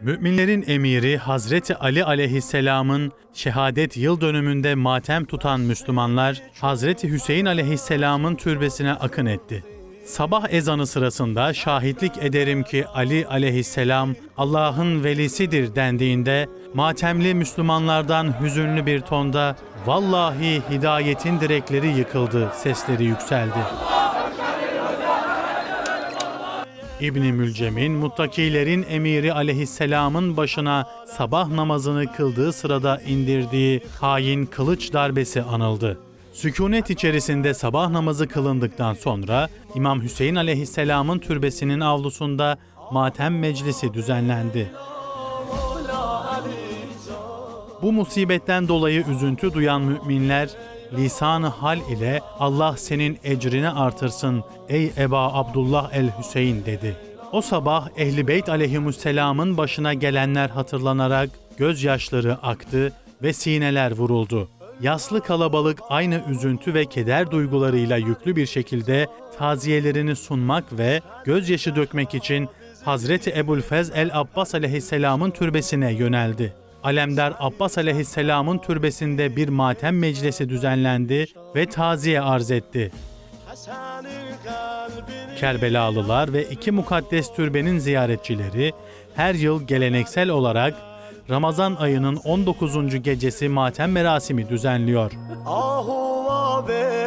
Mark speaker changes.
Speaker 1: Müminlerin emiri Hazreti Ali aleyhisselamın şehadet yıl dönümünde matem tutan Müslümanlar Hazreti Hüseyin aleyhisselamın türbesine akın etti. Sabah ezanı sırasında şahitlik ederim ki Ali aleyhisselam Allah'ın velisidir dendiğinde matemli Müslümanlardan hüzünlü bir tonda vallahi hidayetin direkleri yıkıldı sesleri yükseldi. İbni Mülcem'in muttakilerin emiri aleyhisselamın başına sabah namazını kıldığı sırada indirdiği hain kılıç darbesi anıldı. Sükunet içerisinde sabah namazı kılındıktan sonra İmam Hüseyin aleyhisselamın türbesinin avlusunda matem meclisi düzenlendi. Bu musibetten dolayı üzüntü duyan müminler lisanı hal ile Allah senin ecrini artırsın ey Eba Abdullah el Hüseyin dedi. O sabah Ehli Beyt aleyhisselamın başına gelenler hatırlanarak gözyaşları aktı ve sineler vuruldu. Yaslı kalabalık aynı üzüntü ve keder duygularıyla yüklü bir şekilde taziyelerini sunmak ve gözyaşı dökmek için Hazreti Ebu'l-Fez el-Abbas aleyhisselamın türbesine yöneldi. Alemdar Abbas aleyhisselamın türbesinde bir matem meclisi düzenlendi ve taziye arz etti. Kerbelalılar ve iki mukaddes türbenin ziyaretçileri her yıl geleneksel olarak Ramazan ayının 19. gecesi matem merasimi düzenliyor.
Speaker 2: Ahu ve